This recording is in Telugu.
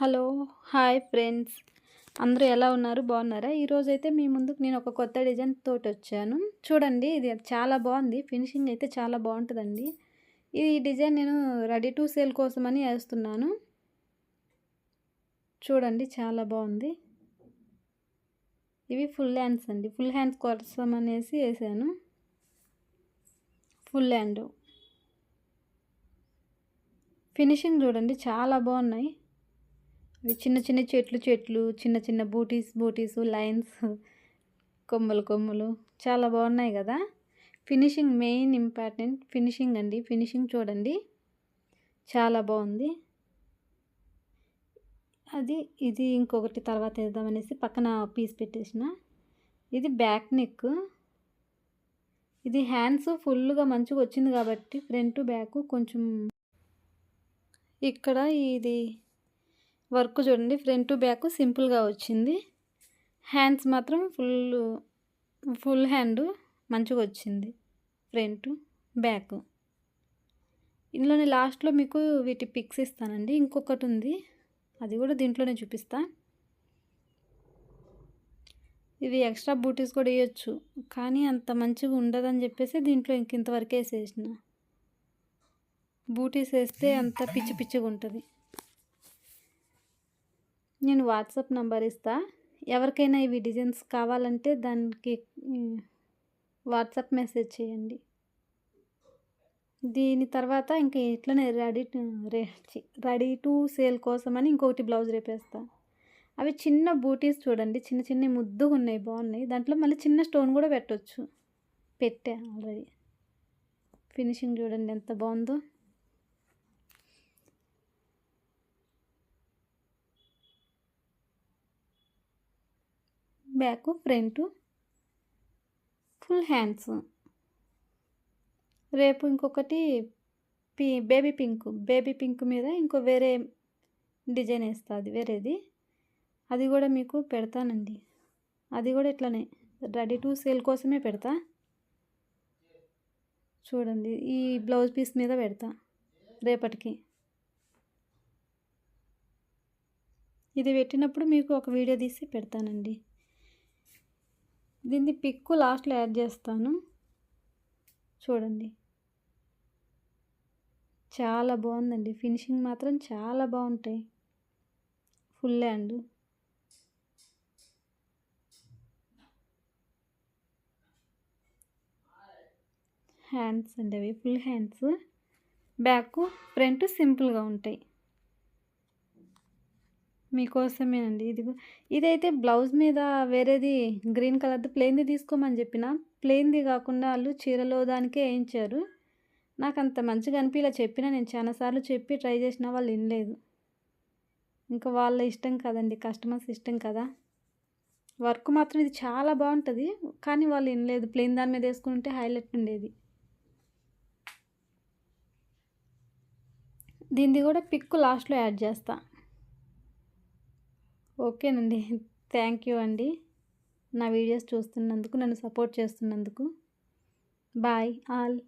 Hello hi friends. అందరూ ఎలా ఉన్నారు? బాగున్నారా? ఈరోజైతే మీ ముందుకు నేను ఒక కొత్త డిజైన్ తోటి వచ్చాను చూడండి ఇది చాలా బాగుంది. ఫినిషింగ్ అయితే చాలా బాగుంటుందండి. ఈ డిజైన్ నేను రెడీ టు సేల్ కోసమని వేస్తున్నాను. చూడండి చాలా బాగుంది. ఇవి ఫుల్ హ్యాండ్స్ అండి. ఫుల్ హ్యాండ్స్ కోసం అనేసి వేసాను. Full hand. ఫినిషింగ్ చూడండి చాలా బాగున్నాయి. ఇవి చిన్న చిన్న చెట్లు చెట్లు చిన్న చిన్న బూటీస్ బూటీస్ లైన్స్ కొమ్మలు కొమ్మలు. చాలా బాగున్నాయి కదా? Finishing main important. ఫినిషింగ్ అండి. ఫినిషింగ్ చూడండి. చాలా బాగుంది. అది ఇది ఇంకొకటి తర్వాత వేద్దామనేసి పక్కన పీస్ పెట్టేసిన. ఇది బ్యాక్ నెక్. ఇది హ్యాండ్స్ ఫుల్గా మంచిగా వచ్చింది కాబట్టి ఫ్రంట్ బ్యాక్ కొంచెం ఇక్కడ ఇది వర్క్ చూడండి ఫ్రంట్ బ్యాక్ సింపుల్గా వచ్చింది. హ్యాండ్స్ మాత్రం ఫుల్ ఫుల్ హ్యాండ్ మంచిగా వచ్చింది ఫ్రంట్ బ్యాక్. ఇందులోనే లాస్ట్లో మీకు వీటి పిక్స్ ఇస్తానండి. ఇంకొకటి ఉంది అది కూడా దీంట్లోనే చూపిస్తా. ఇవి ఎక్స్ట్రా బూటీస్ కూడా వేయచ్చు కానీ అంత మంచిగా ఉండదని చెప్పేసి దీంట్లో ఇంక ఇంతవరకు వేసేసిన. బూటీస్ వేస్తే అంత పిచ్చి పిచ్చిగా ఉంటుంది. నేను వాట్సాప్ నంబర్ ఇస్తా. ఎవరికైనా ఇవి డిజైన్స్ కావాలంటే దానికి వాట్సాప్ మెసేజ్ చేయండి. దీని తర్వాత ఇంకా ఇట్లనే రెడీ రెడీ టు సేల్ కోసమని ఇంకొకటి బ్లౌజ్ రేపేస్తా. అవి చిన్న బూటీస్ చూడండి చిన్న చిన్న ముద్దుగా ఉన్నాయి బాగున్నాయి. దాంట్లో మళ్ళీ చిన్న స్టోన్ కూడా పెట్టవచ్చు పెట్టా ఆల్రెడీ. ఫినిషింగ్ చూడండి ఎంత బాగుందో. Back front full hands. రేపు ఇంకొకటి పీ బేబీ పింక్. బేబీ పింక్ మీద ఇంకో వేరే డిజైన్ వేస్తుంది వేరేది. అది కూడా మీకు పెడతానండి. అది కూడా ఇట్లానే. రెడీ టు సేల్ కోసమే పెడతా. చూడండి ఈ బ్లౌజ్ పీస్ మీద పెడతా రేపటికి. ఇది పెట్టినప్పుడు మీకు ఒక వీడియో తీసి పెడతానండి. దీన్ని పిక్కు లాస్ట్లో యాడ్ చేస్తాను. చూడండి. చాలా బాగుందండి. ఫినిషింగ్ మాత్రం చాలా బాగుంటాయి. Full hand. హ్యాండ్స్ అండి అవి. Full hands. బ్యాక్ ఫ్రంట్ సింపుల్గా ఉంటాయి. మీకోసమేనండి. ఇది ఇదైతే బ్లౌజ్ మీద వేరేది గ్రీన్ కలర్ది ప్లెయిన్ది తీసుకోమని చెప్పిన ప్లెయిన్ది కాకుండా వాళ్ళు చీరలో దానికే వేయించారు. నాకు అంత మంచిగా అనిపించలే చెప్పిన నేను చాలాసార్లు చెప్పి ట్రై చేసిన వాళ్ళు వినలేదు. ఇంకా వాళ్ళ ఇష్టం కదండి కస్టమర్స్ ఇష్టం కదా. వర్క్ మాత్రం ఇది చాలా బాగుంటుంది కానీ వాళ్ళు వినలేదు. ప్లెయిన్ దాని మీద వేసుకుంటే హైలైట్ ఉండేది. దీనిది కూడా పిక్ లాస్ట్లో యాడ్ చేస్తాను ఓకేనండి. థ్యాంక్ యూ అండి. నా వీడియోస్ చూస్తున్నందుకు నన్ను సపోర్ట్ చేస్తున్నందుకు. Bye all.